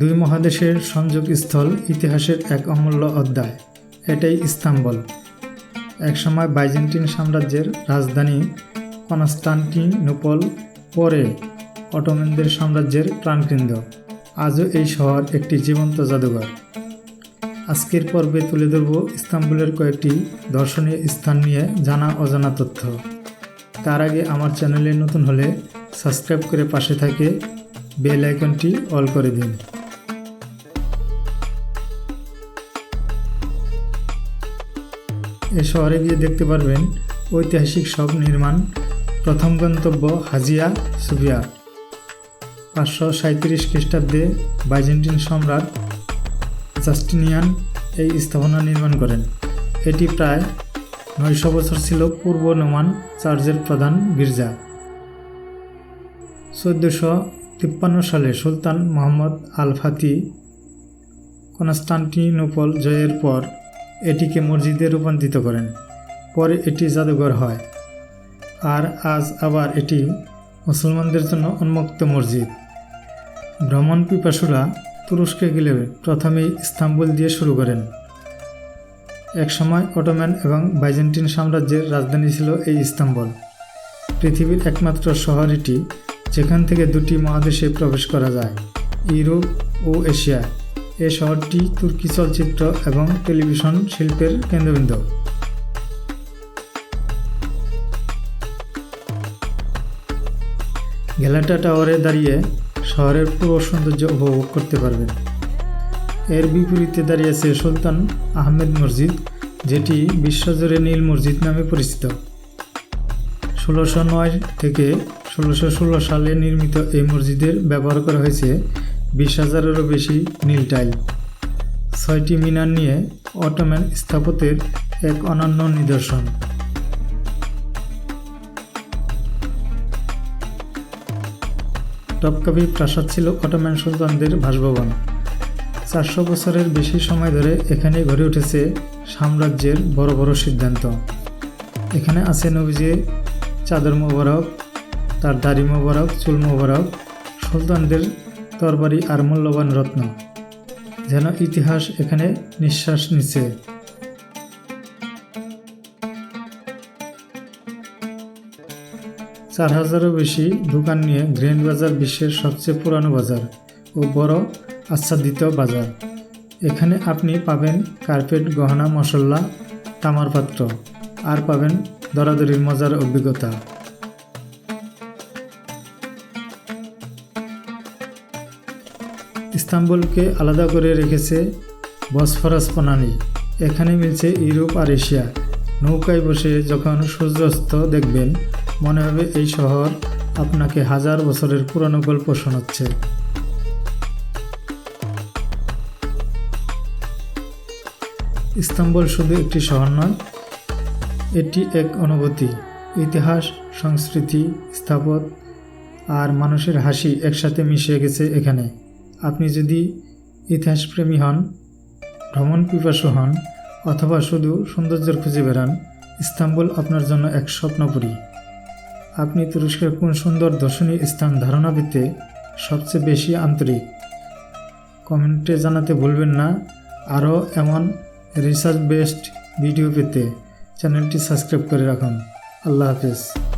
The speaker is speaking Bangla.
দুই মহাদেশের সংযোগস্থল ইতিহাসের এক অমূল্য অধ্যায়, এটাই ইস্তাম্বুল। একসময় বাইজেন্টিন সাম্রাজ্যের রাজধানী কনস্টান্টিনোপল পরে অটোমেনদের সাম্রাজ্যের প্রাণকেন্দ্র। আজও এই শহর একটি জীবন্ত জাদুঘর। আজকের পর্বে তুলে ধরব ইস্তাম্বুলের কয়েকটি দর্শনীয় স্থান নিয়ে জানা অজানা তথ্য। তার আগে আমার চ্যানেলে নতুন হলে সাবস্ক্রাইব করে পাশে থাকে বেল আইকনটি অল করে দিন। এ শহরে গিয়ে দেখতে পারবেন ঐতিহাসিক সব নির্মাণ, প্রথম গন্তব্য হাজিয়া সুফিয়া। পাঁচশো সাঁত্রিশ খ্রিস্টাব্দে বাইজেন্টিন সম্রাট জাস্টিনিয়ান এই স্থাপনা নির্মাণ করেন। এটি প্রায় নয়শো বছর ছিল পূর্ব নোমান চার্চের প্রধান গির্জা। চোদ্দোশো তিপ্পান্ন সালে Sultan Mohammad al Fatih Constantinople জয়ের পর এটিকে মসজিদে রূপান্তরিত করেন। পরে এটি জাদুঘর হয়। আর আজ আবার এটি মুসলমানদের জন্য উন্মুক্ত মসজিদ। ভ্রমণ পিপাসুরা তুরস্কে গেলে প্রথমেই ইস্তাম্বুল দিয়ে শুরু করেন। একসময় অটোম্যান এবং বাইজেন্টিন সাম্রাজ্যের রাজধানী ছিল এই ইস্তাম্বুল। পৃথিবীর একমাত্র শহর এটি, যেখান থেকে দুটি মহাদেশে প্রবেশ করা যায়, ইউরোপ ও এশিয়া। এ শহরটি তুর্কি চলচ্চিত্র এবং টেলিভিশন শিল্পের কেন্দ্রবিন্দু। গেলাটা টাওয়ারে দাঁড়িয়ে শহরের পুরো সৌন্দর্য উপভোগ করতে পারবেন এর বিপরীতে দাঁড়িয়েছে সুলতান আহমেদ মসজিদ, যেটি বিশ্বজুড়ে নীল মসজিদ নামে পরিচিত। ষোলোশো নয় থেকে ষোলোশো ষোলো সালে নির্মিত এই মসজিদের ব্যবহার করা হয়েছে বিশ হাজারেরও বেশি নীল টাইল। ছয়টি মিনার নিয়ে অটোম্যান স্থাপত্যের এক অনন্য নিদর্শন। টপকাপি প্রাসাদ ছিল অটোম্যান সুলতানদের বাসভবন। চারশো বছরের বেশি সময় ধরে এখানে গড়ে উঠেছে সাম্রাজ্যের বড় বড় সিদ্ধান্ত। এখানে আছে নবীজির চাদর মোবারক, তার দাড়ি মোবারক, চুল মোবারক, সুলতানদের তরবারি আর মূল্যবান রত্ন। যেন ইতিহাস এখানে নিঃশ্বাস নিচ্ছে চার হাজারও বেশি দোকান নিয়ে গ্র্যান্ড বাজার বিশ্বের সবচেয়ে পুরানো বাজার ও বড় আচ্ছাদিত বাজার। এখানে আপনি পাবেন কার্পেট, গহনা, মশলা, তামার পাত্র। আর পাবেন দরাদরির মজার অভিজ্ঞতা। ইস্তাম্বুলকে আলাদা করে রেখেছে বসফরাস প্রণালী। এখানে মিলছে ইউরোপ আর এশিয়া। নৌকায় বসে যখন সূর্যাস্ত দেখবেন, মনে হবে এই শহর আপনাকে হাজার বছরের পুরনো গল্প শোনাচ্ছে। ইস্তাম্বুল শুধু একটি শহর নয়, এটি এক অনুভূতি। ইতিহাস, সংস্কৃতি স্থাপত আর মানুষের হাসি একসাথে মিশে গেছে এখানে। আপনি যদি ইতিহাসপ্রেমী হন, ভ্রমণ পিপাসু হন, অথবা শুধু সৌন্দর্যের খুঁজে বেড়ান, ইস্তাম্বুল আপনার জন্য এক স্বপ্নপুরী। আপনি তুরস্কের কোন সুন্দর দর্শনীয় স্থান ধারণা পেতে সবচেয়ে বেশি আন্তরিক? কমেন্টে জানাতে ভুলবেন না। আরও এমন রিসার্চ বেসড ভিডিও পেতে চ্যানেলটি সাবস্ক্রাইব করে রাখুন। আল্লাহ হাফেজ।